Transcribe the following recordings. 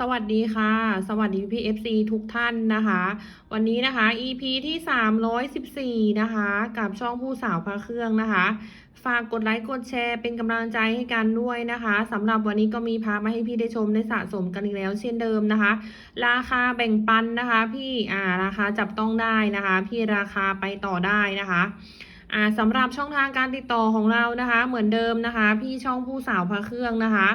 สวัสดีค่ะ สวัสดีพี่ FC ทุกท่านนะคะ วันนี้นะคะ EP ที่ 314 นะคะ กับช่องผู้สาวพระเครื่องนะคะ ฝากกดไลค์กดแชร์เป็นกำลังใจให้กันด้วยนะคะสำหรับวันนี้ก็มีพามาให้พี่ได้ชมได้สะสมกันอีกแล้วเช่นเดิมนะคะ ราคาแบ่งปันนะคะ พี่อ่าราคาจับต้องได้นะคะ พี่ราคาไปต่อได้นะคะ อ่าสำหรับช่องทางการติดต่อของเรานะคะ เหมือนเดิมนะคะ พี่ช่องผู้สาวพระเครื่องนะคะ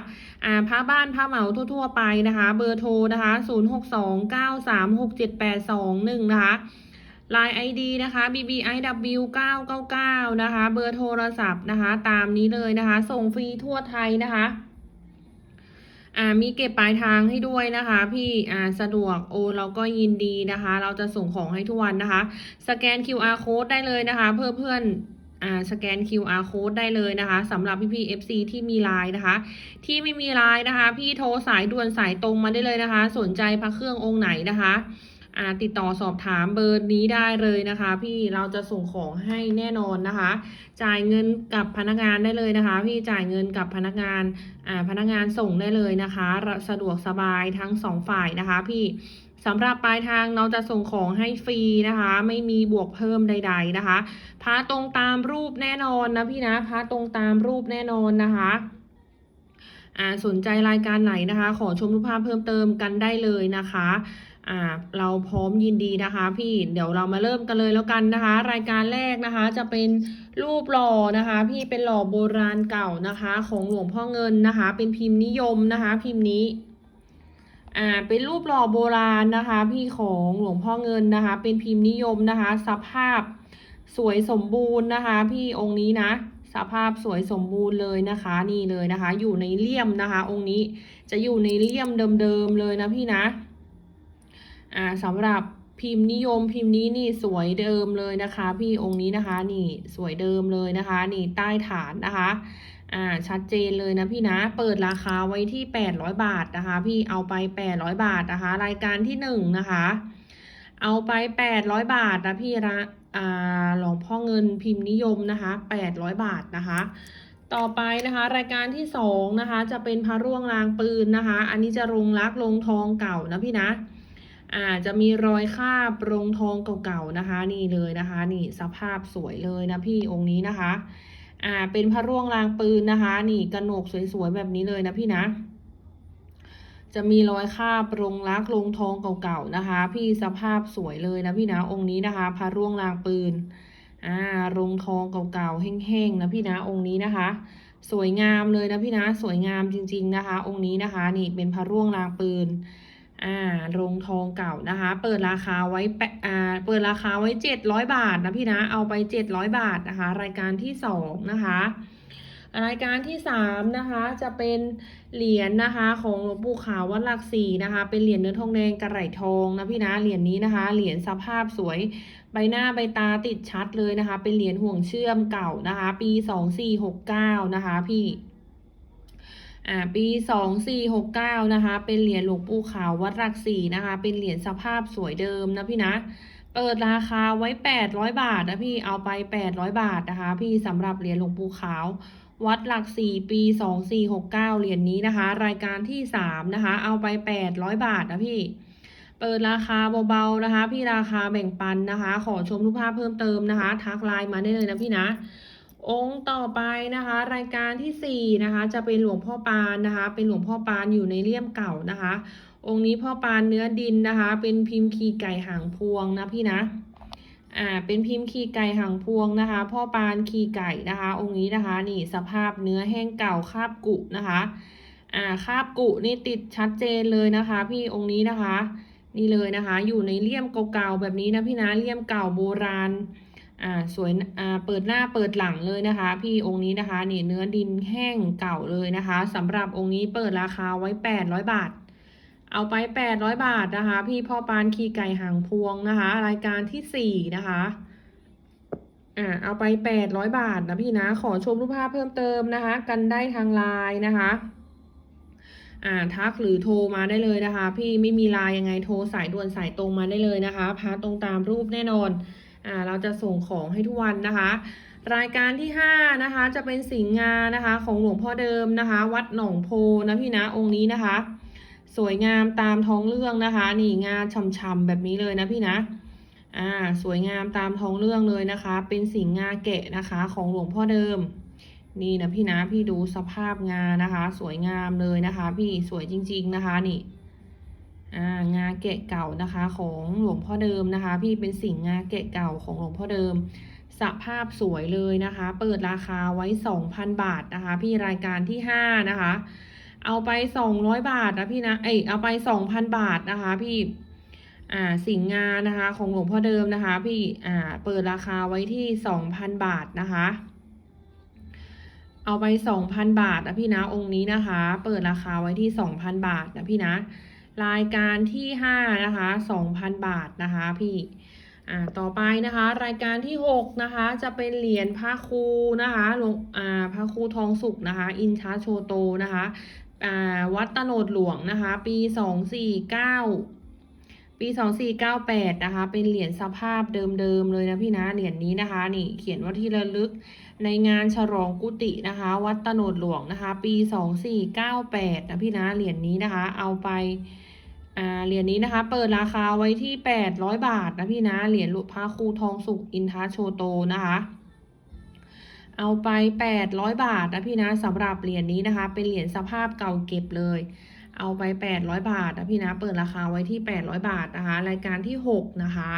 อ่าพระบ้านพระเหมาทั่วๆไปนะคะ เบอร์โทรนะคะ0 6 2 9 3 6 7 8 2 1นะคะ Line ID นะคะ BBIW 999 นะคะ เบอร์โทรศัพท์นะคะ ตามนี้เลยนะคะ ส่งฟรีทั่วไทยนะคะ อ่ามีเก็บปลายทางให้ด้วยนะคะ พี่อ่าสะดวกโอเราก็ยินดีนะคะ เราจะส่งของให้ทุกวันนะคะ สแกน QR code ได้เลยนะคะ เพื่อเพื่อนอ่าสแกน QR code ได้เลยนะคะสำหรับพี่พี่ FC ที่มีไลน์นะคะ ที่ไม่มีไลน์นะคะ พี่โทรสายด่วนสายตรงมาได้เลยนะคะ สนใจพระเครื่ององค์ไหนนะคะ ติดต่อสอบถามเบอร์นี้ได้เลยนะคะ พี่เราจะส่งของให้แน่นอนนะคะ จ่ายเงินกับพนักงานได้เลยนะคะ พี่จ่ายเงินกับพนักงานอ่าพนักงานส่งได้เลยนะคะ สะดวกสบายทั้งสองฝ่ายนะคะ พี่สำหรับปลายทางเราจะส่งของให้ฟรีนะคะ ไม่มีบวกเพิ่มใด ๆนะคะพาตรงตามรูปแน่นอนนะพี่นะพาตรงตามรูปแน่นอนนะคะอ่าสนใจรายการไหนนะคะ ขอชมรูปภาพเพิ่มเติมกันได้เลยนะคะ อ่าเราพร้อมยินดีนะคะ พี่เดี๋ยวเรามาเริ่มกันเลยแล้วกันนะคะ รายการแรกนะคะ จะเป็นรูปหล่อนะคะ พี่เป็นหล่อโบราณเก่านะคะ ของหลวงพ่อเงินนะคะ เป็นพิมพ์นิยมนะคะ พิมพ์นี้อ่าเป็นรูปหล่อโบราณนะคะ พี่ของหลวงพ่อเงินนะคะ เป็นพิมพ์นิยมนะคะ สภาพสวยสมบูรณ์นะคะ พี่องค์นี้นะสภาพสวยสมบูรณ์เลยนะคะนี่เลยนะคะ อยู่ในเลี่ยมนะคะ องค์นี้จะอยู่ในเลี่ยมเดิมๆเลยนะพี่นะ อ่าสำหรับพิมพ์นิยมพิมพ์นี้นี่สวยเดิมเลยนะคะ พี่องค์นี้นะคะนี่สวยเดิมเลยนะคะ นี่ใต้ฐานนะคะอ่าชัดเจนเลยนะพี่นะเปิดราคาไว้ที่ 800 บาทนะคะ พี่เอาไป 800 บาทนะคะ รายการที่หนึ่งนะคะ เอาไป 800 บาทนะพี่ละอ่าหลวงพ่อเงินพิมพ์นิยมนะคะ 800 บาทนะคะ ต่อไปนะคะ รายการที่สองนะคะ จะเป็นพระร่วงรางปืนนะคะ อันนี้จะลงรักลงทองเก่านะพี่นะ อ่าจะมีรอยคราบโรงทองเก่าๆนะคะ นี่เลยนะคะ นี่สภาพสวยเลยนะพี่องค์นี้นะคะอ่าเป็นพระร่วงรางปืนนะคะ นี่กระหนกสวยๆแบบนี้เลยนะพี่นะจะมีรอยคราบโรงรักโรงทองเก่าๆนะคะ พี่สภาพสวยเลยนะพี่นะองค์นี้นะคะพระร่วงรางปืนอ่ารงทองเก่าๆแห้งๆนะพี่นะองค์นี้นะคะ สวยงามเลยนะพี่นะสวยงามจริง ๆนะคะ องค์นี้นะคะ นี่เป็นพระร่วงรางปืน อ่าโรงทองเก่านะคะ เปิดราคาไว้แปอ่าเปิดราคาไว้เจ็ดร้อยบาทนะพี่นะ เอาไปเจ็ดร้อยบาทนะคะ รายการที่สองนะคะ รายการที่สามนะคะจะเป็นเหรียญนะคะ ของหลวงปู่ขาววัดหลักสี่นะคะ เป็นเหรียญเนื้อทองแดงกระไหล่ทองนะพี่นะ เหรียญนี้นะคะ เหรียญสภาพสวยใบหน้าใบตาติดชัดเลยนะคะ เป็นเหรียญห่วงเชื่อมเก่านะคะ ปีสองสี่หกเก้านะคะพี่ อ่าปีสองสี่หกเก้านะคะ เป็นเหรียญหลวงปู่ขาววัดหลักสี่นะคะ เป็นเหรียญสภาพสวยเดิมนะพี่นะเปิดราคาไว้แปดร้อยบาทนะพี่เอาไปแปดร้อยบาทนะคะ พี่สำหรับเหรียญหลวงปู่ขาว วัดหลักสี่ปีสองสี่หกเก้าเหรียญนี้นะคะ รายการที่สามนะคะ เอาไปแปดร้อยบาทนะพี่เปิดราคาเบาๆนะคะ พี่ราคาแบ่งปันนะคะ ขอชมรูปภาพเพิ่มเติมนะคะ ทักไลน์มาได้เลยนะพี่นะ องค์ต่อไปนะคะ รายการที่สี่นะคะจะเป็นหลวงพ่อปานนะคะ เป็นหลวงพ่อปานอยู่ในเลี่ยมเก่านะคะ องค์นี้พ่อปานเนื้อดินนะคะ เป็นพิมพ์ขีไก่หางพวงนะพี่นะอ่าเป็นพิมพ์ขีไก่หางพวงนะคะ พ่อปานขีไก่นะคะ องค์นี้นะคะนี่สภาพเนื้อแห้งเก่าคาบกุนะคะอ่าคาบกุนี่ติดชัดเจนเลยนะคะ พี่องค์นี้นะคะ นี่เลยนะคะ อยู่ในเลี่ยมเก่าๆแบบนี้นะพี่นะเลี่ยมเก่าโบราณ อ่าสวยอ่าเปิดหน้าเปิดหลังเลยนะคะ พี่องค์นี้นะคะนี่เนื้อดินแห้งเก่าเลยนะคะสำหรับองค์นี้เปิดราคาไว้ 800 บาท เอาไป 800 บาทนะคะ พี่พ่อปานขี่ไก่หางพวงนะคะ รายการที่ 4 นะคะอ่าเอาไป 800 บาทนะพี่นะขอชมรูปภาพเพิ่มเติมนะคะ กันได้ทางไลน์นะคะอ่าทักหรือโทรมาได้เลยนะคะ พี่ไม่มีไลน์ยังไงโทรสายด่วนสายตรงมาได้เลยนะคะพาตรงตามรูปแน่นอน อ่าเราจะส่งของให้ทุกวันนะคะ รายการที่5นะคะจะเป็นสิงห์งานะคะ ของหลวงพ่อเดิมนะคะ วัดหนองโพนะพี่นะองค์นี้นะคะ สวยงามตามท้องเรื่องนะคะนี่งาช่ำๆแบบนี้เลยนะพี่นะอ่าสวยงามตามท้องเรื่องเลยนะคะ เป็นสิงงาแกะนะคะ ของหลวงพ่อเดิมนี่นะพี่นะพี่ดูสภาพงานนะคะ สวยงามเลยนะคะ พี่สวยจริง ๆนะคะนี่ งาแกะเก่านะคะของหลวงพ่อเดิมนะคะ พี่เป็นสิ่งงาแกะเก่าของหลวงพ่อเดิม สภาพสวยเลยนะคะ เปิดราคาไว้ 2,000 บาทนะคะ พี่รายการที่ 5 นะคะ เอาไป 200 บาทนะพี่นะเอ้ยเอาไป 2,000 บาทนะคะพี่อ่าสิงงานะคะของหลวงพ่อเดิมนะคะ พี่อ่าเปิดราคาไว้ที่ 2,000 บาทนะคะเอาไป 2,000 บาทนะพี่นะองค์นี้นะคะ เปิดราคาไว้ที่ 2,000 บาทนะพี่นะ รายการที่ 5 นะคะ 2,000 บาทนะคะพี่อ่าต่อไปนะคะ รายการที่ 6 นะคะ จะเป็นเหรียญพระครูนะคะหลวงอ่าพระครูทองสุกนะคะ อินชาโชโตนะคะอ่าวัดตโนดหลวงนะคะ ปี 249ปี 2498 นะคะ เป็นเหรียญสภาพเดิมๆเลยนะพี่นะ เหรียญนี้นะคะ นี่เขียนว่าที่ระลึกในงานฉลองกุฏินะคะ วัดตโนดหลวงนะคะ ปี 2498 นะพี่นะ เหรียญนี้นะคะ เอาไป อ่าเหรียญนี้นะคะ เปิดราคาไว้ที่ 800 บาทนะพี่นะ เหรียญหลวงพ่อครูทองสุกอินทาโชโตนะคะ เอาไป 800 บาทนะพี่นะสำหรับเหรียญนี้นะคะ เป็นเหรียญสภาพเก่าเก็บเลย เอาไป 800 บาทนะพี่นะ เปิดราคาไว้ที่ 800 บาทนะคะ รายการที่ 6 นะคะ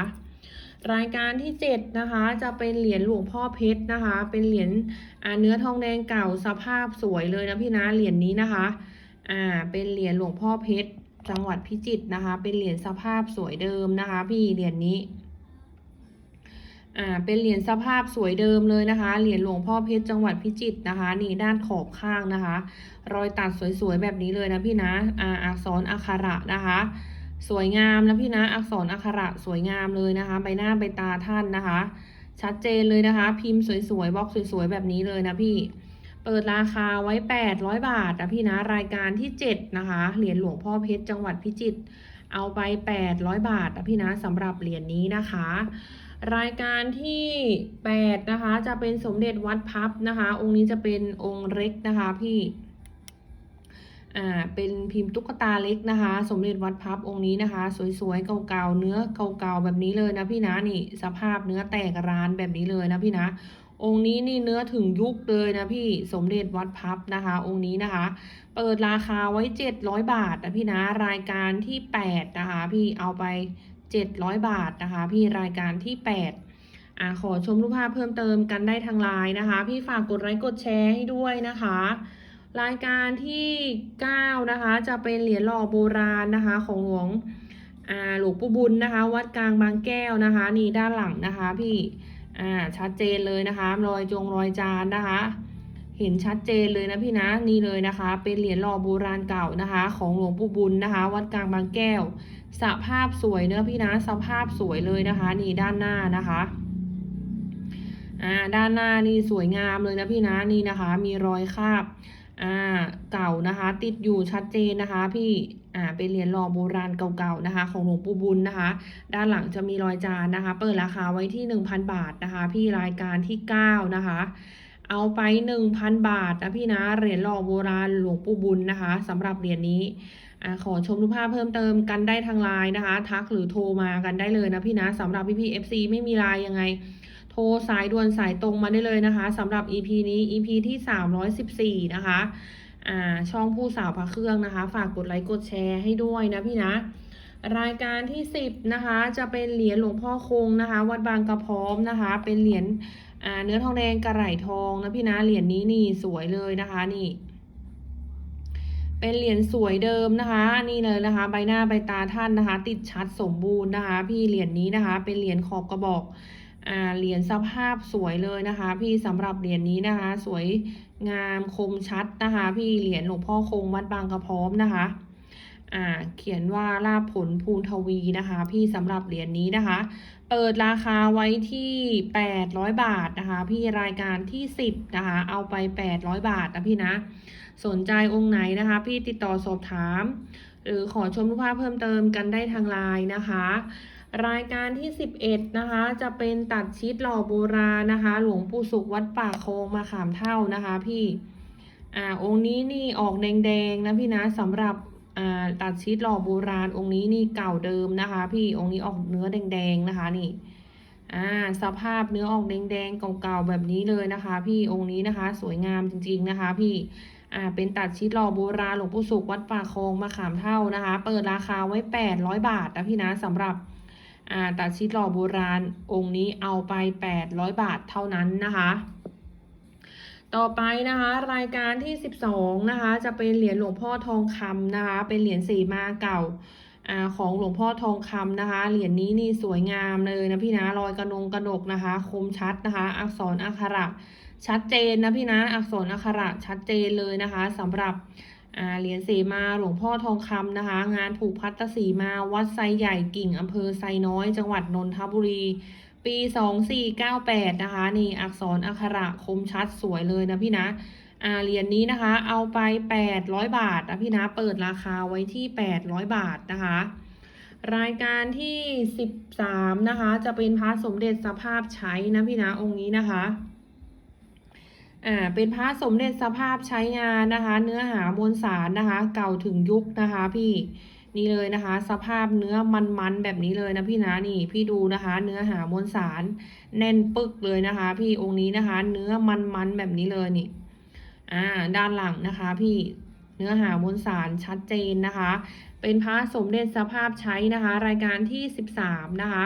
รายการที่ 7 นะคะ จะเป็นเหรียญหลวงพ่อเพชรนะคะ เป็นเหรียญเนื้อทองแดงเก่าสภาพสวยเลยนะพี่นะเหรียญนี้นะคะ อ่าเป็นเหรียญหลวงพ่อเพชร จังหวัดพิจิตรนะคะ เป็นเหรียญสภาพสวยเดิมนะคะ พี่เหรียญนี้อ่าเป็นเหรียญสภาพสวยเดิมเลยนะคะ เหรียญหลวงพ่อเพชรจังหวัดพิจิตรนะคะ นี่ด้านขอบข้างนะคะ รอยตัดสวยๆแบบนี้เลยนะพี่นะอ่าอักษรอักขระนะคะ สวยงามนะพี่นะอักษรอักขระสวยงามเลยนะคะ ใบหน้าใบตาท่านนะคะ ชัดเจนเลยนะคะ พิมพ์สวยๆบล็อกสวยๆแบบนี้เลยนะพี่ เปิดราคาไว้ 800 บาทนะพี่นะรายการที่ 7 นะคะ เหรียญหลวงพ่อเพชรจังหวัดพิจิตรเอาไป 800 บาทนะพี่นะสำหรับเหรียญนี้นะคะ รายการที่ 8 นะคะ จะเป็นสมเด็จวัดพับนะคะ องค์นี้จะเป็นองค์เล็กนะคะพี่อ่าเป็นพิมพ์ตุ๊กตาเล็กนะคะ สมเด็จวัดพับองค์นี้นะคะ สวยๆเก่าๆเนื้อเก่าๆแบบนี้เลยนะพี่นะนี่สภาพเนื้อแตกร้านแบบนี้เลยนะพี่นะ องค์นี้นี่เนื้อถึงยุคเลยนะพี่สมเด็จวัดพับนะคะ องค์นี้นะคะ เปิดราคาไว้ 700 บาทนะพี่นะรายการที่ 8 นะคะ พี่เอาไป 700 บาทนะคะ พี่รายการที่ 8อ่าขอชมรูปภาพเพิ่มเติมกันได้ทางไลน์นะคะ พี่ฝากกดไลค์กดแชร์ให้ด้วยนะคะ รายการที่ 9 นะคะ จะเป็นเหรียญหล่อโบราณนะคะ ของหลวงอ่าหลวงปู่บุญนะคะ วัดกลางบางแก้วนะคะ นี่ด้านหลังนะคะ พี่ อ่าชัดเจนเลยนะคะ รอยจงรอยจานนะคะ เห็นชัดเจนเลยนะพี่นะนี่เลยนะคะ เป็นเหรียญหล่อโบราณเก่านะคะ ของหลวงปู่บุญนะคะ วัดกลางบางแก้ว สภาพสวยเนอะพี่นะสภาพสวยเลยนะคะ นี่ด้านหน้านะคะอ่าด้านหน้านี่สวยงามเลยนะพี่นะนี่นะคะ มีรอยคาบอ่าเก่านะคะ ติดอยู่ชัดเจนนะคะพี่ อ่าเป็นเหรียญหล่อโบราณเก่าๆนะคะของหลวงปู่บุญนะคะ ด้านหลังจะมีรอยจานนะคะ เปิดราคาไว้ที่ 1,000 บาทนะคะ พี่รายการที่ 9 นะคะ เอาไป 1,000 บาทนะพี่นะเหรียญหล่อโบราณหลวงปู่บุญนะคะสำหรับเหรียญนี้อ่าขอชมรูปภาพเพิ่มเติมกันได้ทางไลน์นะคะ ทักหรือโทรมากันได้เลยนะพี่นะสำหรับพี่พี่ FC ไม่มีไลน์ยังไง โทรสายด่วนสายตรงมาได้เลยนะคะสำหรับ EP นี้ EP ที่ 314 นะคะ ช่องผู้สาวพระเครื่องนะคะ ฝากกดไลค์กดแชร์ให้ด้วยนะพี่นะ รายการที่ 10 นะคะ จะเป็นเหรียญหลวงพ่อคงนะคะ วัดบางกระพร้อมนะคะ เป็นเหรียญเนื้อทองแดงกระไหลทองนะพี่นะเหรียญนี้นี่สวยเลยนะคะนี่ เป็นเหรียญสวยเดิมนะคะ นี่เลยนะคะ ใบหน้าใบตาท่านนะคะ ติดชัดสมบูรณ์นะคะ พี่เหรียญนี้นะคะ เป็นเหรียญขอบกระบอก อ่าเหรียญสภาพสวยเลยนะคะ พี่สำหรับเหรียญนี้นะคะ สวยงามคมชัดนะคะ พี่เหรียญหลวงพ่อคงวัดบางกระพร้อมนะคะอ่าเขียนว่าลาภผลภูนทวีนะคะ พี่สำหรับเหรียญนี้นะคะ เปิดราคาไว้ที่ 800 บาทนะคะ พี่รายการที่ 10 นะคะ เอาไป 800 บาทนะพี่นะ สนใจองค์ไหนนะคะ พี่ติดต่อสอบถาม หรือขอชมรูปภาพเพิ่มเติมกันได้ทางไลน์นะคะ รายการที่ 11 นะคะ จะเป็นตัดชิดหล่อโบราณนะคะ หลวงปู่สุขวัดป่าโคงมาขามเท่านะคะพี่อ่าองค์นี้นี่ออกแดงๆนะพี่นะสำหรับอ่าตัดชีสหล่อโบราณองค์นี้นี่เก่าเดิมนะคะ พี่องค์นี้ออกเนื้อแดงๆนะคะนี่อ่าสภาพเนื้อออกแดงๆเก่าๆแบบนี้เลยนะคะ พี่องค์นี้นะคะ สวยงามจริง ๆนะคะ พี่อ่าเป็นตัดชิดหล่อโบราณหลวงปู่สุขวัดป่าคงมะขามเท่านะคะ เปิดราคาไว้แปดร้อยบาทนะพี่นะสำหรับ อ่าตัดชิดหล่อโบราณองค์นี้เอาไปแปดร้อยบาทเท่านั้นนะคะ ต่อไปนะคะรายการที่สิบสองนะคะ จะเป็นเหรียญหลวงพ่อทองคำนะคะ เป็นเหรียญสีมาเก่าอ่าของหลวงพ่อทองคำนะคะ เหรียญนี้นี่สวยงามเลยนะพี่นะรอยกระนงกระดกนะคะ คมชัดนะคะ อักษรอักขระชัดเจนนะพี่นะอักษรอักขระชัดเจนเลยนะคะสำหรับ เหรียญสีมาหลวงพ่อทองคำนะคะ งานผูกพัตตสีมาวัดไซใหญ่กิ่งอำเภอไซน้อย จังหวัดนนทบุรี ปี 2498 นะคะ นี่อักษรอักขระคมชัดสวยเลยนะพี่นะอาเหรียญนี้นะคะ เอาไป 800 บาทนะพี่นะเปิดราคาไว้ที่ 800 บาทนะคะ รายการที่ 13 นะคะ จะเป็นพระสมเด็จสภาพใช้นะพี่นะองค์นี้นะคะ อ่าเป็นพระสมเด็จสภาพใช้งานนะคะ เนื้อหามวลสารนะคะ เก่าถึงยุคนะคะ พี่นี่เลยนะคะ สภาพเนื้อมันๆแบบนี้เลยนะพี่นะนี่พี่ดูนะคะ เนื้อหามวลสารแน่นปึกเลยนะคะ พี่องค์นี้นะคะ เนื้อมันๆแบบนี้เลยนี่อ่าด้านหลังนะคะ พี่เนื้อหามวลสารชัดเจนนะคะ เป็นพระสมเด็จสภาพใช้นะคะ รายการที่ 13 นะคะ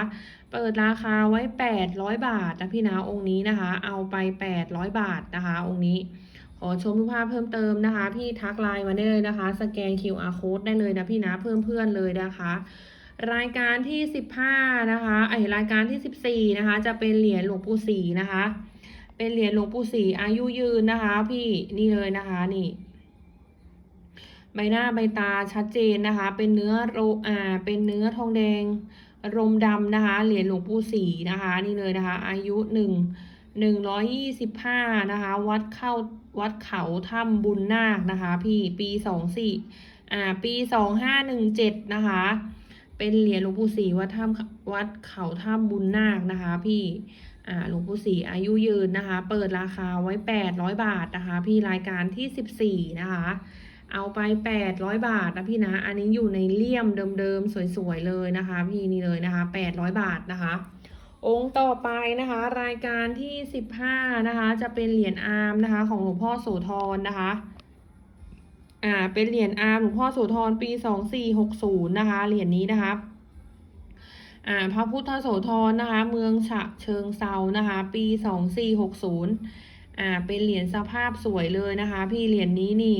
เปิดราคาไว้ 800 บาทนะพี่นะองค์นี้นะคะ เอาไป 800 บาทนะคะ องค์นี้ ขอชมรูปภาพเพิ่มเติมนะคะ พี่ทักไลน์มาได้เลยนะคะ สแกน QR code ได้เลยนะพี่นะเพิ่มเพื่อนเลยนะคะรายการที่15นะคะไอรายการที่14นะคะ จะเป็นเหรียญหลวงปู่ศรีนะคะ เป็นเหรียญหลวงปู่ศรีอายุยืนนะคะ พี่นี่เลยนะคะนี่ ใบหน้าใบตาชัดเจนนะคะ เป็นเนื้อโรอ่าเป็นเนื้อทองแดง รมดำนะคะ เหรียญหลวงปู่ศรีนะคะ นี่เลยนะคะ อายุหนึ่งหนึ่งร้อยยี่สิบห้านะคะ วัดเข้าวัดเขาถ้ำบุญนาคนะคะ พี่ปีสองสี่อ่า ปีสองห้าหนึ่งเจ็ดนะคะ เป็นเหรียญหลวงปู่ศรีวัดถ้ำวัดเขาถ้ำบุญนาคนะคะ พี่อ่าหลวงปู่ศรีอายุยืนนะคะ เปิดราคาไว้800บาทนะคะ พี่รายการที่14นะคะ เอาไป 800 บาทนะพี่นะ อันนี้อยู่ในเลี่ยมเดิมๆ สวยๆ เลยนะคะ พี่นี่เลยนะคะ 800 บาทนะคะ องค์ต่อไปนะคะ รายการที่ 15 นะคะ จะเป็นเหรียญอาร์มนะคะ ของหลวงพ่อโสธรนะคะ อ่า เป็นเหรียญอาร์มหลวงพ่อโสธรปี 2460 นะคะ เหรียญนี้นะคะอ่าพระพุทธโสธรนะคะ เมืองฉะเชิงเซานะคะ ปี2460อ่าเป็นเหรียญสภาพสวยเลยนะคะ พี่เหรียญนี้นี่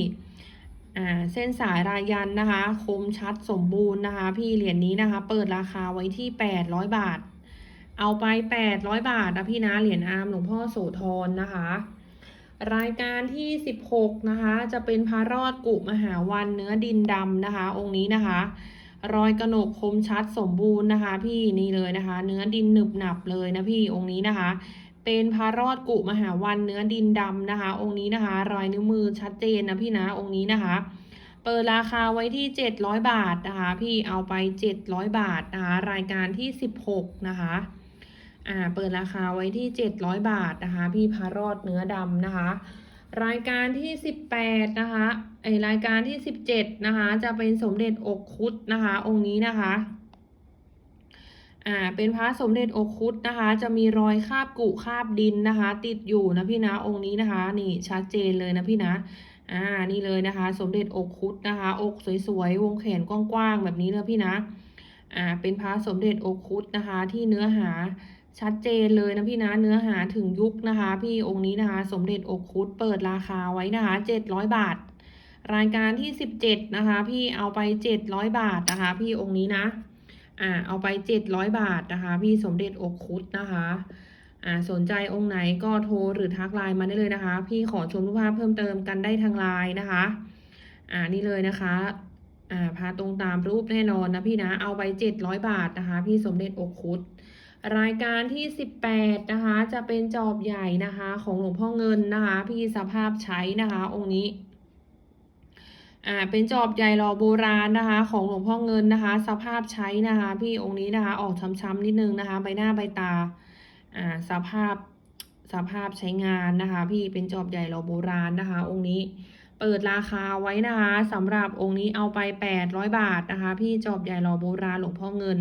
อ่าเส้นสายรายันนะคะ คมชัดสมบูรณ์นะคะ พี่เหรียญนี้นะคะ เปิดราคาไว้ที่800บาท เอาไป800บาทนะพี่นะเหรียญอาร์มหลวงพ่อโสธรนะคะ รายการที่16นะคะ จะเป็นพระรอดกุมหาวันเนื้อดินดำนะคะ องค์นี้นะคะ รอยกระหนกคมชัดสมบูรณ์นะคะ พี่นี่เลยนะคะ เนื้อดินหนึบหนับเลยนะพี่องค์นี้นะคะ เป็นพระรอดกุมหาวันเนื้อดินดำนะคะ องค์นี้นะคะ รอยนิ้วมือชัดเจนนะพี่นะองค์นี้นะคะ เปิดราคาไว้ที่ 700 บาทนะคะ พี่เอาไป 700 บาทนะคะรายการที่ 16 นะคะอ่าเปิดราคาไว้ที่ 700 บาทนะคะ พี่พารอดเนื้อดำนะคะ รายการที่ 18 นะคะไอรายการที่ 17 นะคะ จะเป็นสมเด็จอกคุดนะคะ องค์นี้นะคะ อ่าเป็นพระสมเด็จอกคุดนะคะ จะมีรอยคาบกุคาบดินนะคะ ติดอยู่นะพี่นะองค์นี้นะคะ นี่ชัดเจนเลยนะพี่นะอ่านี่เลยนะคะ สมเด็จอกคุดนะคะ อกสวยๆวงแขนกว้างๆแบบนี้นะพี่นะอ่าเป็นพระสมเด็จอกคุดนะคะ ที่เนื้อหาชัดเจนเลยนะพี่นะเนื้อหาถึงยุคนะคะ พี่องค์นี้นะคะ สมเด็จอกคุดเปิดราคาไว้นะคะ700บาท รายการที่17นะคะ พี่เอาไป700บาทนะคะ พี่องค์นี้นะ อ่าเอาไป700บาทนะคะ พี่สมเด็จอกคุดนะคะอ่าสนใจองค์ไหนก็โทรหรือทักไลน์มาได้เลยนะคะ พี่ขอชมรูปภาพเพิ่มเติมกันได้ทางไลน์นะคะอ่านี่เลยนะคะอ่าพาตรงตามรูปแน่นอนนะพี่นะเอาไป700บาทนะคะ พี่สมเด็จอกคุดรายการที่ 18 นะคะ จะเป็นจอบใหญ่นะคะ ของหลวงพ่อเงินนะคะ พี่สภาพใช้นะคะ องค์นี้ อ่าเป็นจอบใหญ่รอโบราณนะคะ ของหลวงพ่อเงินนะคะ สภาพใช้นะคะ พี่องค์นี้นะคะออกช้ำๆนิดนึงนะคะ ใบหน้าใบตาอ่าสภาพสภาพใช้งานนะคะ พี่เป็นจอบใหญ่รอโบราณนะคะ องค์นี้เปิดราคาไว้นะคะสำหรับองค์นี้เอาไป 800 บาทนะคะ พี่จอบใหญ่หล่อโบราณหลวงพ่อเงิน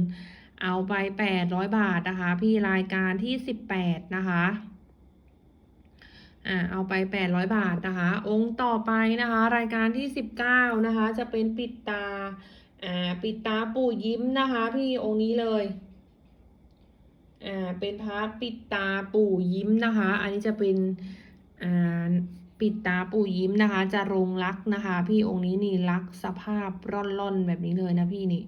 เอาไป 800 บาทนะคะ พี่รายการที่ 18 นะคะ อ่าเอาไป 800 บาทนะคะ องค์ต่อไปนะคะ รายการที่ 19 นะคะ จะเป็นปิดตาอ่าปิดตาปู่ยิ้มนะคะ พี่องค์นี้เลยอ่าเป็นพระปิดตาปู่ยิ้มนะคะ อันนี้จะเป็นอ่าปิดตาปู่ยิ้มนะคะ จะรงรักนะคะ พี่องค์นี้นี่รักสภาพร่อนๆแบบนี้เลยนะพี่นี่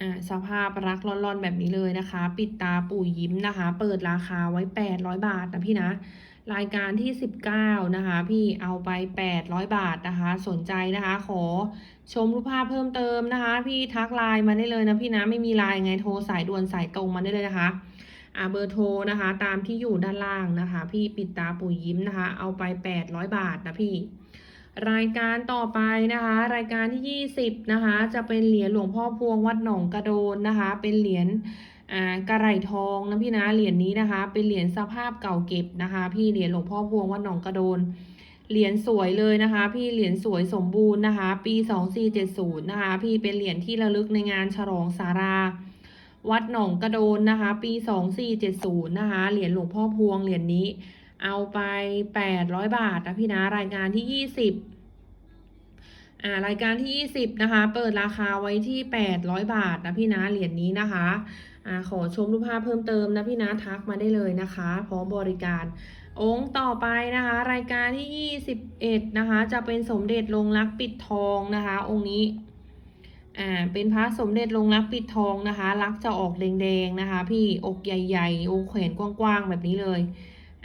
อ่าสภาพรักร่อนๆแบบนี้เลยนะคะ ปิดตาปู่ยิ้มนะคะ เปิดราคาไว้ 800 บาทนะพี่นะ รายการที่ 19 นะคะ พี่เอาไป 800 บาทนะคะ สนใจนะคะ ขอชมรูปภาพเพิ่มเติมนะคะ พี่ทักไลน์มาได้เลยนะพี่นะไม่มีไลน์ไงโทรสายด่วนสายตรงมาได้เลยนะคะอ่าเบอร์โทรนะคะ ตามที่อยู่ด้านล่างนะคะ พี่ปิดตาปู่ยิ้มนะคะ เอาไป 800 บาทนะพี่ รายการต่อไปนะคะ รายการที่ 20 นะคะ จะเป็นเหรียญหลวงพ่อพวงวัดหนองกระโดนนะคะ เป็นเหรียญอ่ากระไรทองนะพี่นะเหรียญนี้นะคะ เป็นเหรียญสภาพเก่าเก็บนะคะ พี่เหรียญหลวงพ่อพวงวัดหนองกระโดนเหรียญสวยเลยนะคะ พี่เหรียญสวยสมบูรณ์นะคะ ปี 2470 นะคะ พี่เป็นเหรียญที่ระลึกในงานฉลองสารา วัดหนองกระโดนนะคะ ปี 2470 นะคะเหรียญหลวงพ่อพวงเหรียญนี้ เอาไป 800 บาทนะพี่นะรายการที่ 20อ่ารายการที่ 20 นะคะ เปิดราคาไว้ที่ 800 บาทนะพี่นะเหรียญนี้นะคะอ่าขอชมรูปภาพเพิ่มเติมนะพี่นะทักมาได้เลยนะคะ พร้อมบริการ องค์ต่อไปนะคะ รายการที่ 21 นะคะ จะเป็นสมเด็จลงรักปิดทองนะคะ องค์นี้อ่าเป็นพระสมเด็จลงรักปิดทองนะคะ รักจะออกแดงๆนะคะ พี่อกใหญ่ๆอกแขนกว้างๆแบบนี้เลย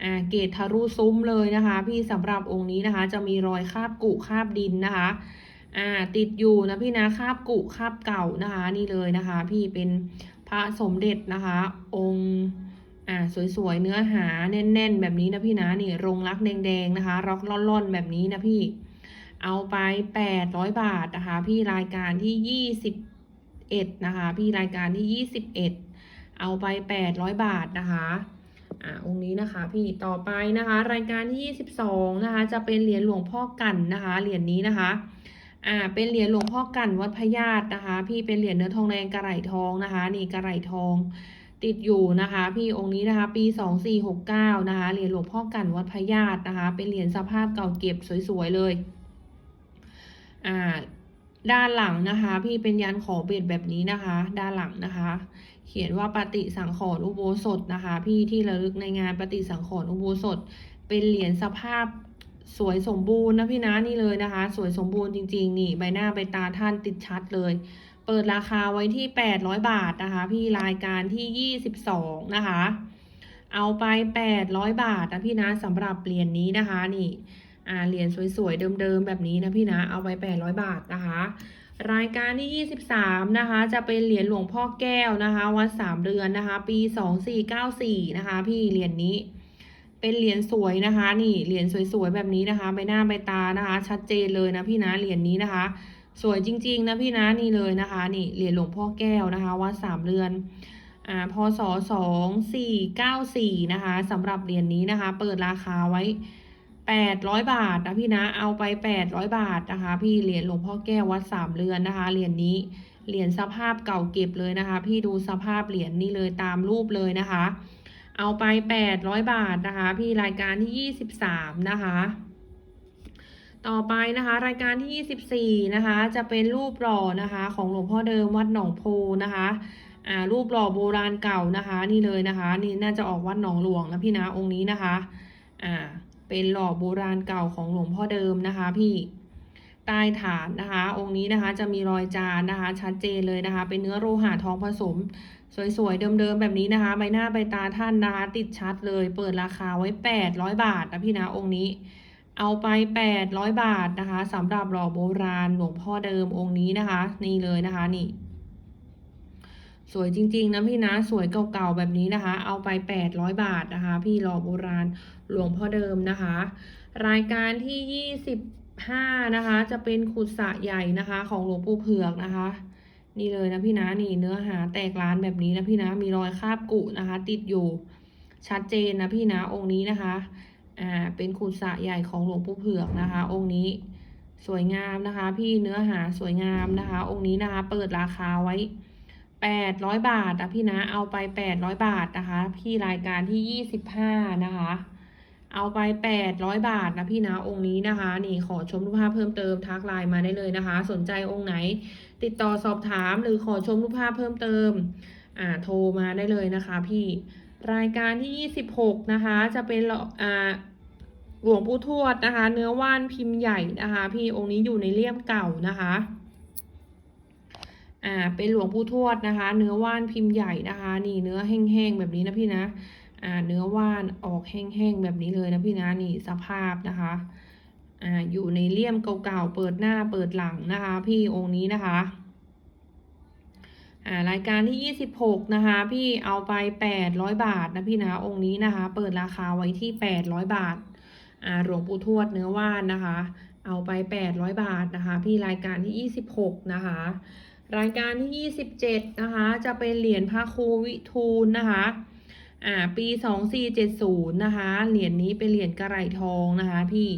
อ่าเกตทะลุซุ้มเลยนะคะ พี่สำหรับองค์นี้นะคะ จะมีรอยคาบกุคาบดินนะคะอ่าติดอยู่นะพี่นะคาบกุคาบเก่านะคะ นี่เลยนะคะ พี่เป็นพระสมเด็จนะคะ องค์อ่าสวยๆเนื้อหาแน่น ๆ แบบนี้นะพี่นะนี่รงรักแดงๆนะคะร็อกล่อนๆแบบนี้นะพี่เอาไป 800 บาทนะคะ พี่รายการที่ 21 นะคะ พี่รายการที่ 21 เอาไป 800 บาทนะคะ อ่าองค์นี้นะคะ พี่ต่อไปนะคะ รายการที่ 22 นะคะ จะเป็นเหรียญหลวงพ่อกันนะคะเหรียญนี้นะคะอ่าเป็นเหรียญหลวงพ่อกันวัดพญาตนะคะ พี่เป็นเหรียญเนื้อทองแดงกระไหลทองนะคะ นี่กระไหลทองติดอยู่นะคะ พี่องค์นี้นะคะ ปี2469นะคะเหรียญหลวงพ่อกันวัดพญาตนะคะ เป็นเหรียญสภาพเก่าเก็บสวยๆเลยอ่า ด้านหลังนะคะ พี่เป็นยันขอเบ็ดแบบนี้นะคะ ด้านหลังนะคะ เขียนว่าปฏิสังขรอุโบสถนะคะ พี่ที่ระลึกในงานปฏิสังขรอุโบสถ เป็นเหรียญสภาพสวยสมบูรณ์นะพี่นะนี่เลยนะคะ สวยสมบูรณ์จริงๆ นี่ใบหน้าใบตาท่านติดชัดเลย เปิดราคาไว้ที่ 800 บาทนะคะ พี่รายการที่ 22 นะคะ เอาไป 800 บาทนะพี่นะสำหรับเหรียญนี้นะคะนี่ อ่าเหรียญสวยๆ เดิมๆ แบบนี้นะพี่นะ เอาไป 800 บาทนะคะ รายการที่ 23 นะคะ จะเป็นเหรียญหลวงพ่อแก้วนะคะ วัดสามเรือนนะคะ ปี 2494 นะคะ พี่เหรียญนี้ เป็นเหรียญสวยนะคะ นี่เหรียญสวยๆ แบบนี้นะคะ ใบหน้าใบตานะคะ ชัดเจนเลยนะพี่นะ เหรียญนี้นะคะ สวยจริงๆนะพี่นะนี่เลยนะคะ นี่เหรียญหลวงพ่อแก้วนะคะ วัดสามเรือนอ่าพศสองสี่เก้าสี่นะคะสำหรับเหรียญนี้นะคะ เปิดราคาไว้ แปดร้อยบาทนะพี่นะเอาไปแปดร้อยบาทนะคะ พี่เหรียญหลวงพ่อแก้ววัดสามเรือนนะคะเหรียญนี้เหรียญสภาพเก่าเก็บเลยนะคะ พี่ดูสภาพเหรียญนี่เลยตามรูปเลยนะคะ เอาไปแปดร้อยบาทนะคะ พี่รายการที่ยี่สิบสามนะคะ ต่อไปนะคะ รายการที่ 24 นะคะ จะเป็นรูปหล่อนะคะ ของหลวงพ่อเดิมวัดหนองโพนะคะอ่ารูปหล่อโบราณเก่านะคะ นี่เลยนะคะ นี่น่าจะออกวัดหนองหลวงนะพี่นะองค์นี้นะคะ อ่า เป็นหล่อโบราณเก่าของหลวงพ่อเดิมนะคะพี่ใต้ฐานนะคะ องค์นี้นะคะจะมีรอยจานนะคะ ชัดเจนเลยนะคะ เป็นเนื้อโลหะทองผสม สวยๆ เดิมๆ แบบนี้นะคะ ใบหน้าใบตาท่านนะคะ ติดชัดเลย เปิดราคาไว้ 800 บาทนะพี่นะองค์นี้ เอาไป 800 บาทนะคะสำหรับหล่อโบราณหลวงพ่อเดิมองค์นี้นะคะ นี่เลยนะคะนี่ สวยจริงๆนะพี่นะสวยเก่าๆแบบนี้นะคะ เอาไป 800 บาทนะคะ พี่หล่อโบราณหลวงพ่อเดิมนะคะ รายการที่ 25 นะคะ จะเป็นขุดสระใหญ่นะคะ ของหลวงปู่เผือกนะคะ นี่เลยนะพี่นะนี่เนื้อหาแตกร้านแบบนี้นะพี่นะมีรอยคราบกุนะคะ ติดอยู่ชัดเจนนะพี่นะองค์นี้นะคะอ่าเป็นขุนสระใหญ่ของหลวงปู่เผือกนะคะ องค์นี้สวยงามนะคะ พี่เนื้อหาสวยงามนะคะ องค์นี้นะคะ เปิดราคาไว้ แปดร้อยบาทนะพี่นะ เอาไปแปดร้อยบาทนะคะ พี่รายการที่ยี่สิบห้านะคะ เอาไปแปดร้อยบาทนะพี่นะองค์นี้นะคะ นี่ขอชมรูปภาพเพิ่มเติมทักไลน์มาได้เลยนะคะ สนใจองค์ไหน ติดต่อสอบถามหรือขอชมรูปภาพเพิ่มเติม อ่าโทรมาได้เลยนะคะ พี่รายการที่ 26 นะคะ จะเป็นหลอ่าหลวงปู่ทวดนะคะ เนื้อว่านพิมพ์ใหญ่นะคะ พี่องค์นี้อยู่ในเลี่ยมเก่านะคะ อ่าเป็นหลวงปู่ทวดนะคะ เนื้อว่านพิมพ์ใหญ่นะคะ นี่เนื้อแห้งๆแบบนี้นะพี่นะอ่าเนื้อว่านออกแห้งๆแบบนี้เลยนะพี่นะนี่สภาพนะคะอ่าอยู่ในเลี่ยมเก่าๆเปิดหน้าเปิดหลังนะคะ พี่องค์นี้นะคะอ่ารายการที่ 26 นะคะ พี่เอาไป 800 บาทนะพี่นะองค์นี้นะคะ เปิดราคาไว้ที่ 800 บาทอ่าหลวงปู่ทวดเนื้อว่านนะคะ เอาไป 800 บาทนะคะ พี่รายการที่ 26 นะคะ รายการที่ 27 นะคะ จะเป็นเหรียญพระครูวิทูลนะคะ อ่า ปี 2470 นะคะ เหรียญนี้เป็นเหรียญกระไหร่ทองนะคะพี่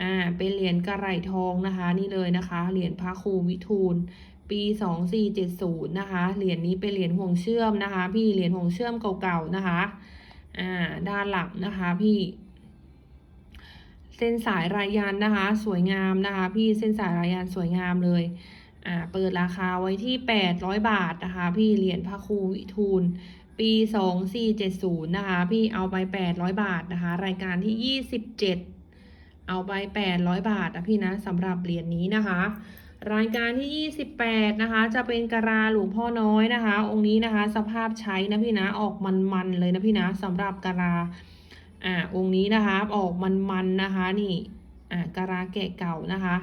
อ่า เป็นเหรียญกระไหร่ทองนะคะ นี่เลยนะคะ เหรียญพระครูวิทูล ปี 2470 นะคะ เหรียญนี้เป็นเหรียญห่วงเชื่อมนะคะ พี่ เหรียญห่วงเชื่อมเก่าๆ นะคะ อ่า ด้านหลังนะคะพี่เส้นสายรายยันนะคะ สวยงามนะคะ พี่ เส้นสายรายยันสวยงามเลย อ่าเปิดราคาไว้ที่ 800 บาทนะคะ พี่เหรียญพระครูวิทูล ปี 2470 นะคะ พี่เอาไป 800 บาทนะคะ รายการที่ 27 เอาไป 800 บาทนะพี่นะสำหรับเหรียญนี้นะคะ รายการที่ 28 นะคะ จะเป็นกะลาหลวงพ่อน้อยนะคะ องค์นี้นะคะ สภาพใช้นะพี่นะออกมันๆเลยนะพี่นะสำหรับกะลาอ่าองค์นี้นะคะออกมันๆนะคะนี่อ่ากะลาแกะเก่านะคะ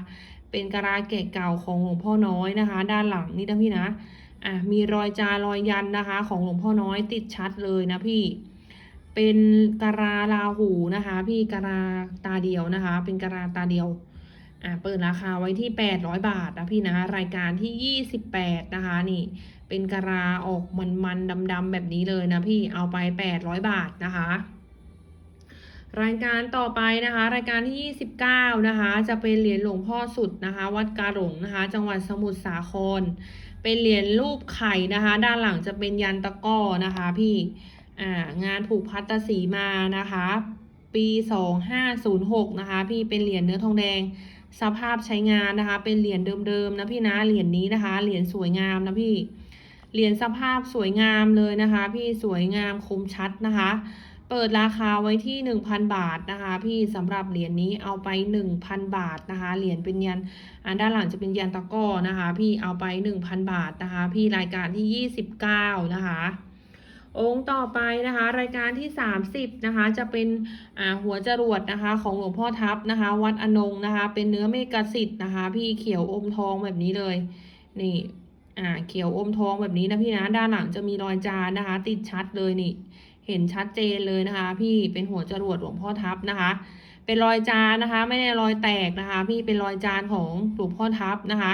เป็นกะลาแกะเก่าของหลวงพ่อน้อยนะคะ ด้านหลังนี่นะพี่นะอ่ามีรอยจารอยยันนะคะ ของหลวงพ่อน้อยติดชัดเลยนะพี่ เป็นกะลาลาหูนะคะ พี่กะลาตาเดียวนะคะ เป็นกะลาตาเดียวอ่าเปิดราคาไว้ที่ 800 บาทนะพี่นะรายการที่ 28 นะคะนี่ เป็นกะลาออกมันๆดำๆแบบนี้เลยนะพี่เอาไป 800 บาทนะคะ รายการต่อไปนะคะ รายการที่ 29 นะคะ จะเป็นเหรียญหลวงพ่อสุดนะคะ วัดกาหลงนะคะ จังหวัดสมุทรสาคร เป็นเหรียญรูปไข่นะคะ ด้านหลังจะเป็นยันตะก้อนะคะ พี่อ่างานผูกพัตตสีมานะคะ ปี 2506 นะคะ พี่เป็นเหรียญเนื้อทองแดงสภาพใช้งานนะคะ เป็นเหรียญเดิมๆนะพี่นะเหรียญนี้นะคะเหรียญสวยงามนะพี่เหรียญสภาพสวยงามเลยนะคะ พี่สวยงามคมชัดนะคะ เปิดราคาไว้ที่ 1,000 บาทนะคะ พี่สำหรับเหรียญนี้เอาไป 1,000 บาทนะคะเหรียญเป็นยันอ่าด้านหลังจะเป็นยันตะก้อนะคะ พี่เอาไป 1,000 บาทนะคะ พี่รายการที่ 29 นะคะ องค์ต่อไปนะคะ รายการที่ 30 นะคะ จะเป็นหัวจรวดนะคะ ของหลวงพ่อทับนะคะ วัดอนงนะคะ เป็นเนื้อเมกสิทธิ์นะคะ พี่เขียวอมทองแบบนี้เลยนี่อ่าเขียวอมทองแบบนี้นะพี่นะด้านหลังจะมีรอยจานนะคะ ติดชัดเลยนี่ เห็นชัดเจนเลยนะคะ พี่เป็นหัวจรวดหลวงพ่อทับนะคะ เป็นรอยจานนะคะ ไม่ได้รอยแตกนะคะ พี่เป็นรอยจานของหลวงพ่อทับนะคะ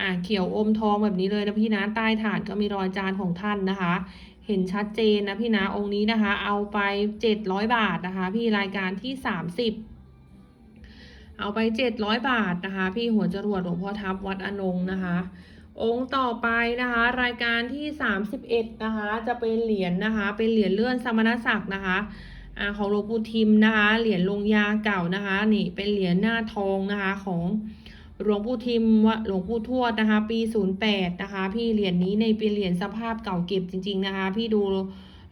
อ่าเขียวอมทองแบบนี้เลยนะพี่นะใต้ฐานก็มีรอยจานของท่านนะคะ เห็นชัดเจนนะพี่นะองค์นี้นะคะ เอาไป700บาทนะคะ พี่รายการที่30เอาไป700บาทนะคะ พี่หัวจรวดหลวงพ่อทับวัดอนงนะคะ องค์ต่อไปนะคะ รายการที่ 31 นะคะ จะเป็นเหรียญนะคะ เป็นเหรียญเลื่อนสมณศักดิ์นะคะอของหลวงปู่ทิมนะคะ เหรียญลงยาเก่านะคะ นี่เป็นเหรียญหน้าทองนะคะของหลวงปู่ทิมวะหลวงปู่ทวดนะคะ ปี 08 นะคะ พี่เหรียญนี้ในเป็นเหรียญสภาพเก่าเก็บจริง ๆนะคะ พี่ดู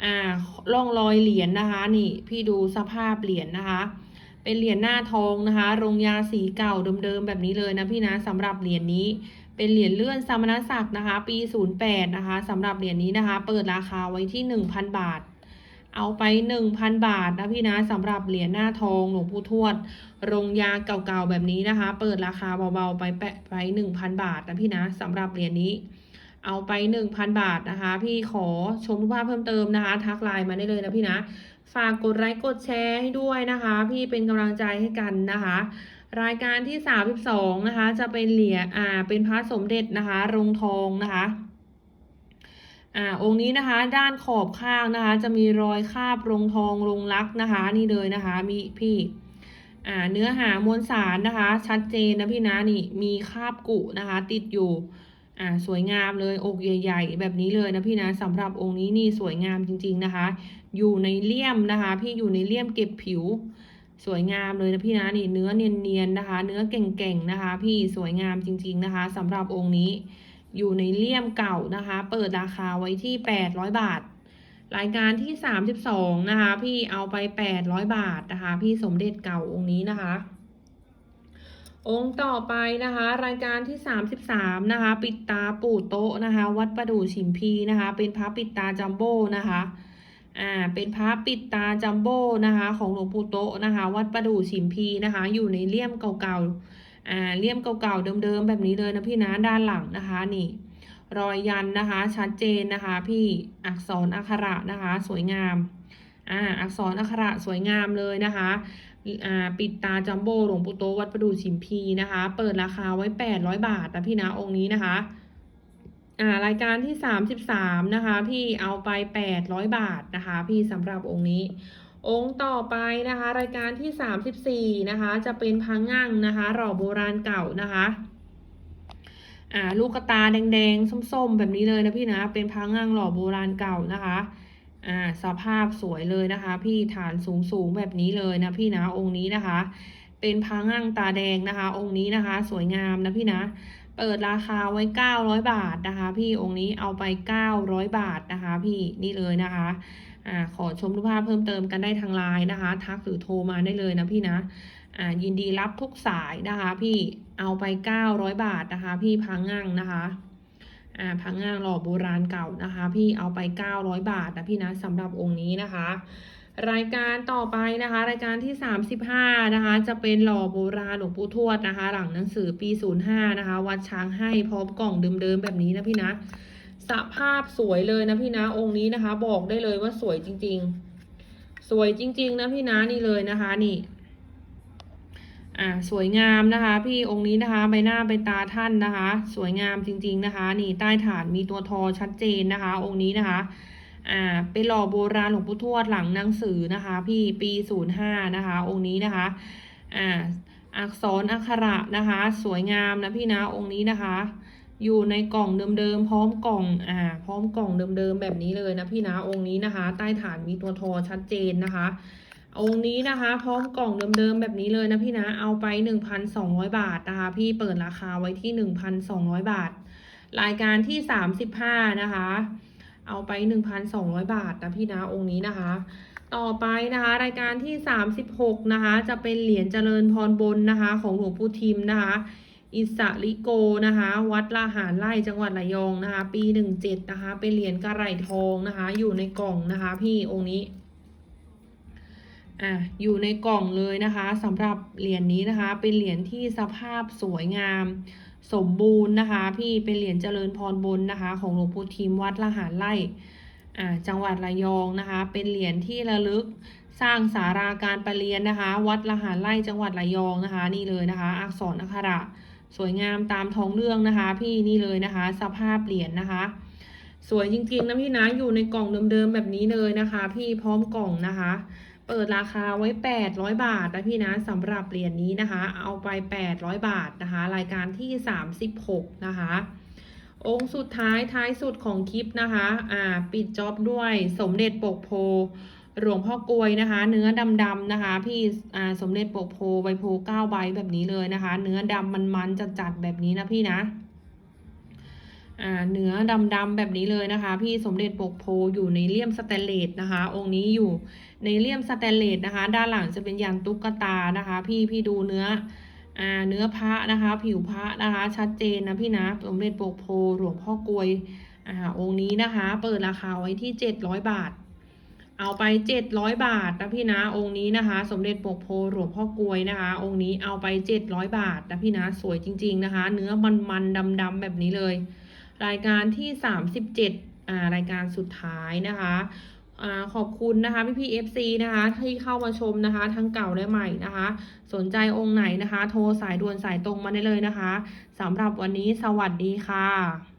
อ่าร่องรอยเหรียญนะคะ นี่พี่ดูสภาพเหรียญนะคะเป็นเหรียญหน้าทองนะคะ โรงยาสีเก่าเดิมๆแบบนี้เลยนะพี่นะสำหรับเหรียญนี้ เป็นเหรียญเลื่อนสมณศักดิ์นะคะ ปี 08 นะคะสำหรับเหรียญนี้นะคะ เปิดราคาไว้ที่ 1,000 บาท เอาไป 1,000 บาทนะพี่นะสำหรับเหรียญหน้าทองหลวงปู่ทวดโรงยาเก่าๆแบบนี้นะคะ เปิดราคาเบาๆไปแปะไป1,000 บาทนะพี่นะสำหรับเหรียญนี้เอาไป 1,000 บาทนะคะ พี่ขอชมรูปภาพเพิ่มเติมนะคะ ทักไลน์มาได้เลยนะพี่นะ ฝากกดไลค์กดแชร์ให้ด้วยนะคะ พี่เป็นกำลังใจให้กันนะคะ รายการที่ 32 นะคะ จะเป็นเหรียญอ่าเป็นพระสมเด็จนะคะรงทองนะคะอ่าองค์นี้นะคะด้านขอบข้างนะคะ จะมีรอยคาบลงทองลงลักนะคะ นี่เลยนะคะมีพี่อ่าเนื้อหามวลสารนะคะ ชัดเจนนะพี่นะนี่มีคาบกุนะคะ ติดอยู่อ่าสวยงามเลยอกใหญ่ ๆ แบบนี้เลยนะพี่นะสำหรับองค์นี้นี่สวยงามจริง ๆนะคะ อยู่ในเลี่ยมนะคะ พี่อยู่ในเลี่ยมเก็บผิว สวยงามเลยนะพี่นะนี่เนื้อเนียนๆนะคะ เนื้อเก่งๆนะคะ พี่สวยงามจริง ๆนะคะสำหรับองค์นี้อยู่ในเลี่ยมเก่านะคะ เปิดราคาไว้ที่800บาท รายการที่32นะคะ พี่เอาไป800บาทนะคะ พี่สมเด็จเก่าองค์นี้นะคะ องค์ต่อไปนะคะ รายการที่33นะคะ ปิดตาปู่โต๊ะนะคะ วัดประดู่ฉิมพีนะคะ เป็นพระปิดตาจัมโบ้นะคะ อ่า เป็นพระปิดตาจัมโบ้นะคะ ของหลวงปู่โตะนะคะ วัดประดู่ฉิมพีนะคะ อยู่ในเลี่ยมเก่าๆ อ่า เลี่ยมเก่าๆ เดิมๆ แบบนี้เลยนะพี่นะ ด้านหลังนะคะนี่ รอยยันนะคะ ชัดเจนนะคะ พี่ อักษรอักขระนะคะ สวยงาม อ่า อักษรอักขระสวยงามเลยนะคะ อ่า ปิดตาจัมโบ้หลวงปู่โตวัดประดู่ฉิมพีนะคะ เปิดราคาไว้ 800 บาทนะพี่นะ องค์นี้นะคะ อ่ารายการที่ 33 นะคะ พี่เอาไป 800 บาทนะคะ พี่สำหรับองค์นี้ องค์ต่อไปนะคะ รายการที่ 34 นะคะ จะเป็นพังงั่งนะคะหล่อโบราณเก่านะคะอ่าลูกตาแดงๆ ส้มๆ แบบนี้เลยนะพี่นะ เป็นพระงั่งหล่อโบราณเก่านะคะอ่าสภาพสวยเลยนะคะ พี่ฐานสูงๆ แบบนี้เลยนะพี่นะองค์นี้นะคะ เป็นพระงั่งตาแดงนะคะ องค์นี้นะคะ สวยงามนะพี่นะ เปิดราคาไว้ 900 บาทนะคะ พี่องค์นี้เอาไป 900 บาทนะคะ พี่นี่เลยนะคะอ่าขอชมรูปภาพเพิ่มเติมกันได้ทางไลน์นะคะ ทักหรือโทรมาได้เลยนะพี่นะอ่ายินดีรับทุกสายนะคะ พี่เอาไป 900 บาทนะคะ พี่พังงั่งนะคะอ่าพังงั่งหล่อโบราณเก่านะคะ พี่เอาไป 900 บาทนะพี่นะสำหรับองค์นี้นะคะ รายการต่อไปนะคะ รายการที่ 35 นะคะ จะเป็นหล่อโบราณหลวงปู่ทวดนะคะ หลังหนังสือปี 05 นะคะ วัดช้างให้พร้อมกล่องเดิมๆแบบนี้นะพี่นะ สภาพสวยเลยนะพี่นะองค์นี้นะคะ บอกได้เลยว่าสวยจริง ๆ สวยจริง ๆ นะพี่นะนี่เลยนะคะนี่อ่าสวยงามนะคะ พี่องค์นี้นะคะใบหน้าใบตาท่านนะคะ สวยงามจริง ๆนะคะ นี่ใต้ฐานมีตัวทอชัดเจนนะคะ องค์นี้นะคะ อ่าเป็นหล่อโบราณหลวงปู่ทวดหลังหนังสือนะคะ พี่ปีศูนย์ห้านะคะ องค์นี้นะคะอ่าอักษรอักขระนะคะ สวยงามนะพี่นะองค์นี้นะคะ อยู่ในกล่องเดิมๆพร้อมกล่องอ่าพร้อมกล่องเดิมๆแบบนี้เลยนะพี่นะองค์นี้นะคะ ใต้ฐานมีตัวทอชัดเจนนะคะองค์นี้นะคะ พร้อมกล่องเดิมๆแบบนี้เลยนะพี่นะเอาไป 1,200 บาทนะคะ พี่เปิดราคาไว้ที่ 1,200 บาท รายการที่ 35 นะคะ เอาไป 1,200 บาทนะพี่นะองค์นี้นะคะ ต่อไปนะคะ รายการที่ 36 นะคะ จะเป็นเหรียญเจริญพรบนนะคะ ของหลวงปู่ทิมนะคะ อิสริโกนะคะ วัดลาหารไร่จังหวัดระยองนะคะ ปี 17 นะคะ เป็นเหรียญกระไหลทองนะคะ อยู่ในกล่องนะคะ พี่องค์นี้อะอยู่ในกล่องเลยนะคะสำหรับเหรียญนี้นะคะ เป็นเหรียญที่สภาพสวยงาม สมบูรณ์นะคะ พี่เป็นเหรียญเจริญพรบนนะคะ ของหลวงปู่ทิมวัดละหารไร่อ่าจังหวัดระยองนะคะ เป็นเหรียญที่ระลึกสร้างสาราการประเรียนนะคะ วัดละหารไร่จังหวัดระยองนะคะ นี่เลยนะคะ อักษรอักขระสวยงามตามท้องเรื่องนะคะ พี่นี่เลยนะคะ สภาพเหรียญนะคะ สวยจริงๆนะพี่นะอยู่ในกล่องเดิมๆแบบนี้เลยนะคะ พี่พร้อมกล่องนะคะ เปิดราคาไว้ 800 บาทนะพี่นะสำหรับเหรียญนี้นะคะ เอาไป 800 บาทนะคะ รายการที่ 36 นะคะ องค์สุดท้ายท้ายสุดของคลิปนะคะ อ่า ปิดจ็อบด้วยสมเด็จปกโพหลวงพ่อกลวยนะคะ เนื้อดำๆนะคะ พี่อ่าสมเด็จปกโพใบโพเก้าใบแบบนี้เลยนะคะ เนื้อดำมันๆจัดๆแบบนี้นะพี่นะ เนื้อดำๆแบบนี้เลยนะคะ พี่สมเด็จปกโพอยู่ในเลี่ยมสแตนเลสนะคะ องค์นี้อยู่ในเลี่ยมสแตนเลสนะคะ ด้านหลังจะเป็นยันตุ๊กตานะคะ พี่พี่ดูเนื้ออ่าเนื้อพระนะคะ ผิวพระนะคะ ชัดเจนนะพี่นะสมเด็จปกโพหลวงพ่อกลวยอ่าองค์นี้นะคะ เปิดราคาไว้ที่700บาท เอาไป700บาทนะพี่นะองค์นี้นะคะ สมเด็จปกโพหลวงพ่อกลวยนะคะ องค์นี้เอาไป700บาทนะพี่นะสวยจริง ๆนะคะ เนื้อมันๆดำๆแบบนี้เลย รายการที่ 37อ่ารายการสุดท้ายนะคะอ่าขอบคุณนะคะพี่พีเอฟซีนะคะ ที่เข้ามาชมนะคะ ทั้งเก่าและใหม่นะคะ สนใจองค์ไหนนะคะ โทรสายด่วนสายตรงมาได้เลยนะคะสำหรับวันนี้สวัสดีค่ะ